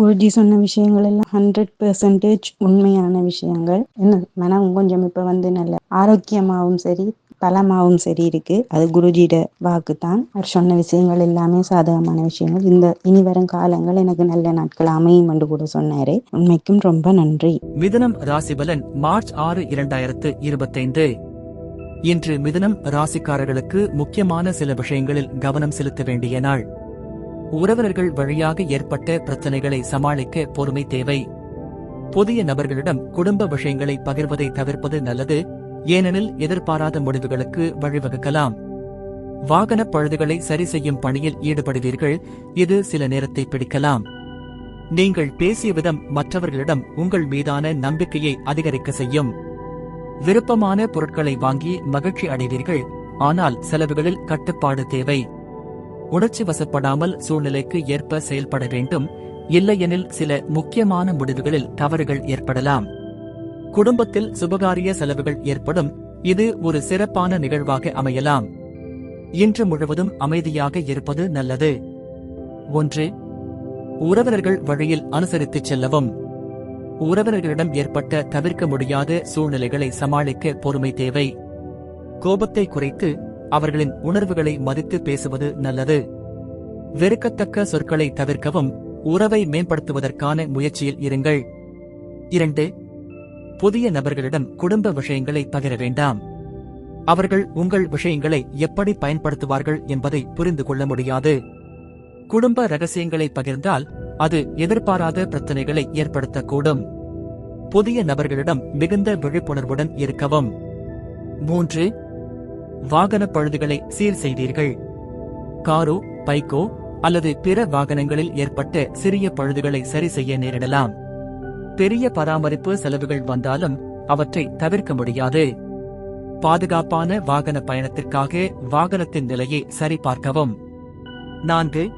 குருஜி சொன்ன விஷயங்கள் எல்லாம் ஹண்ட்ரட் பெர்சன்டேஜ் உண்மையான விஷயங்கள். என்ன? மனம் கொஞ்சம் இப்ப வந்து நல்ல ஆரோக்கியமாகவும் சரி பலமாகவும் சரி இருக்கு. அது குருஜியோட வாக்கு தான் அவர் சொன்ன விஷயங்கள் எல்லாமே சாதகமான விஷயங்கள். இந்த இனி வரும் காலங்கள் எனக்கு நல்ல நாட்கள் அமையும் என்று கூட சொன்னாரு. உண்மைக்கும் ரொம்ப நன்றி. மிதனம் ராசிபலன் மார்ச் ஆறு இரண்டாயிரத்து இருபத்தைந்து. இன்று மிதனம் ராசிக்காரர்களுக்கு முக்கியமான சில விஷயங்களில் கவனம் செலுத்த வேண்டிய நாள். உறவினர்கள் வழியாக ஏற்பட்ட பிரச்சனைகளை சமாளிக்க பொறுமை தேவை. புதிய நபர்களிடம் குடும்ப விஷயங்களை பகிர்வதை தவிர்ப்பது நல்லது ஏனெனில் எதிர்பாராத முடிவுகளுக்கு வழிவகுக்கலாம். வாகன பழுதுகளை சரி செய்யும் பணியில் ஈடுபடுவீர்கள் இது சில நேரத்தை பிடிக்கலாம். நீங்கள் பேசிய விதம் மற்றவர்களிடம் உங்கள் மீதான நம்பிக்கையை அதிகரிக்க செய்யும். விருப்பமான பொருட்களை வாங்கி மகிழ்ச்சி அடைவீர்கள் ஆனால் செலவுகளில் கட்டுப்பாடு தேவை. உணர்ச்சி வசப்படாமல் சூழ்நிலைக்கு ஏற்ப செயல்பட வேண்டும். இல்லையெனில் சில முக்கியமான முடிவுகளில் தவறுகள் ஏற்படலாம். குடும்பத்தில் சுபகாரிய செலவுகள் ஏற்படும். இது ஒரு சிறப்பான நிகழ்வாக அமையலாம். இன்று முழுவதும் அமைதியாக இருப்பது நல்லது. ஒன்று உறவினர்கள் வழியில் அனுசரித்துச் செல்லவும். உறவினர்களிடம் ஏற்பட்ட தவிர்க்க முடியாத சூழ்நிலைகளை சமாளிக்க பொறுமை தேவை. கோபத்தை குறைத்து அவர்களின் உணர்வுகளை மதித்து பேசுவது நல்லது. வெறுக்கத்தக்க சொற்களை தவிர்க்கவும் உறவை மேம்படுத்துவதற்கான முயற்சியில் இருங்கள். இரண்டு புதிய நபர்களிடம் குடும்ப விஷயங்களை பகிர வேண்டாம். அவர்கள் உங்கள் விஷயங்களை எப்படி பயன்படுத்துவார்கள் என்பதை புரிந்து கொள்ள முடியாது. குடும்ப ரகசியங்களை பகிர்ந்தால் அது எதிர்பாராத பிரச்சனைகளை ஏற்படுத்தக்கூடும். புதிய நபர்களிடம் மிகுந்த விழிப்புணர்வுடன் இருக்கவும். மூன்று வாகன பழுதுகளை சீர் செய்தீர்கள். காரோ பைக்கோ அல்லது பிற வாகனங்களில் ஏற்பட்ட சிறிய பழுதுகளை சரி செய்ய நேரிடலாம். பெரிய பராமரிப்பு செலவுகள் வந்தாலும் அவற்றை தவிர்க்க முடியாது. பாதுகாப்பான வாகன பயணத்திற்காக வாகனத்தின் நிலையை சரிபார்க்கவும் நான்கு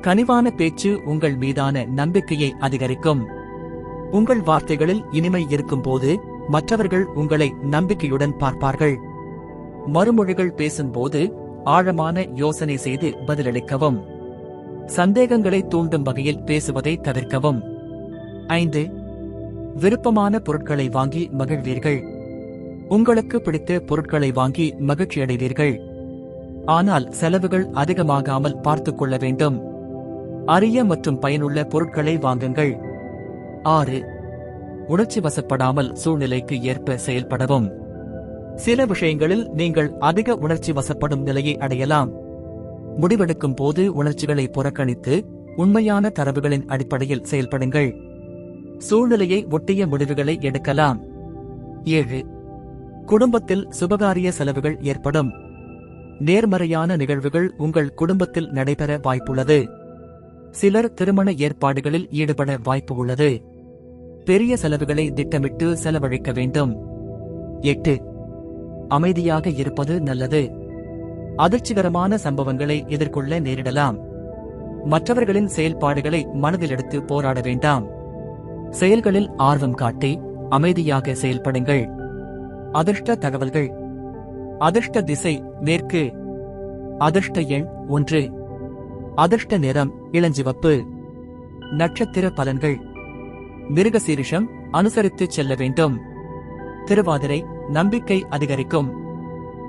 கனிவான பேச்சு உங்கள் மீதான நம்பிக்கையை அதிகரிக்கும். உங்கள் வார்த்தைகளில் இனிமை இருக்கும்போது மற்றவர்கள் உங்களை நம்பிக்கையுடன் பார்ப்பார்கள். மறுமொழிகள் பேசும்போது ஆழமான யோசனை செய்து பதிலளிக்கவும். சந்தேகங்களை தூண்டும் வகையில் பேசுவதை தவிர்க்கவும். ஐந்து. விருப்பமான பொருட்களை வாங்கி மகிழ்வீர்கள். உங்களுக்கு பிடித்த பொருட்களை வாங்கி மகிழ்ச்சியடைவீர்கள் ஆனால் செலவுகள் அதிகமாகாமல் பார்த்துக் கொள்ள வேண்டும். அரிய மற்றும் பயனுள்ள பொருட்களை வாங்குங்கள். ஆறு. உணர்ச்சி வசப்படாமல் சூழ்நிலைக்கு ஏற்ப செயல்படவும். சில விஷயங்களில் நீங்கள் அதிக உணர்ச்சி வசப்படும் நிலையை அடையலாம். முடிவெடுக்கும் போது உணர்ச்சிகளை புறக்கணித்து உண்மையான தரவுகளின் அடிப்படையில் செயல்படுங்கள். சூழ்நிலையை ஒட்டிய முடிவுகளை எடுக்கலாம். ஏழு. குடும்பத்தில் சுபகாரிய செலவுகள் ஏற்படும். நேர்மறையான நிகழ்வுகள் உங்கள் குடும்பத்தில் நடைபெற வாய்ப்புள்ளது. சிலர் திருமண ஏற்பாடுகளில் ஈடுபட வாய்ப்பு உள்ளது. பெரிய செலவுகளை திட்டமிட்டு செலவழிக்க வேண்டும். எட்டு. அமைதியாக இருப்பது நல்லது. அதிர்ச்சிகரமான சம்பவங்களை எதிர்கொள்ள நேரிடலாம். மற்றவர்களின் செயல்பாடுகளை மனதில் எடுத்து போராட வேண்டாம். செயல்களில் ஆர்வம் காட்டி அமைதியாக செயல்படுங்கள். அதிர்ஷ்ட தகவல்கள். அதிர்ஷ்ட திசை மேற்கு. அதிர்ஷ்ட எண் ஒன்று. அதிர்ஷ்ட நிறம் இளஞ்சிவப்பு. நட்சத்திர பலன்கள். மிருகசீரிஷம் அனுசரித்து செல்ல வேண்டும். திருவாதிரை நம்பிக்கை அதிகரிக்கும்.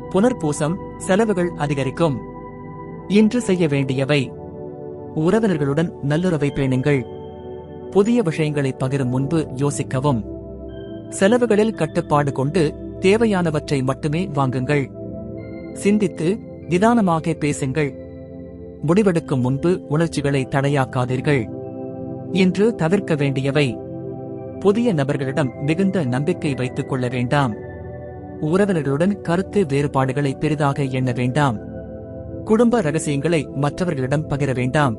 புனர்பூசம் செலவுகள் அதிகரிக்கும். இன்று செய்ய வேண்டியவை. உறவினர்களுடன் நல்லுறவை பேணுங்கள். புதிய விஷயங்களை பகிரும் முன்பு யோசிக்கவும். செலவுகளில் கட்டுப்பாடு கொண்டு தேவையானவற்றை மட்டுமே வாங்குங்கள். சிந்தித்து நிதானமாக பேசுங்கள். முடிவெடுக்கும் முன்பு உணர்ச்சிகளை தடையாக்காதீர்கள். இன்று தவிர்க்க வேண்டியவை. புதிய நபர்களிடம் மிகுந்த நம்பிக்கை வைத்துக் கொள்ள வேண்டாம். உறவினர்களுடன் கருத்து வேறுபாடுகளை பெரிதாக எண்ண வேண்டாம். குடும்ப ரகசியங்களை மற்றவர்களிடம் பகிர வேண்டாம்.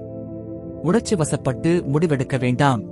உணர்ச்சி வசப்பட்டு முடிவெடுக்க வேண்டாம்.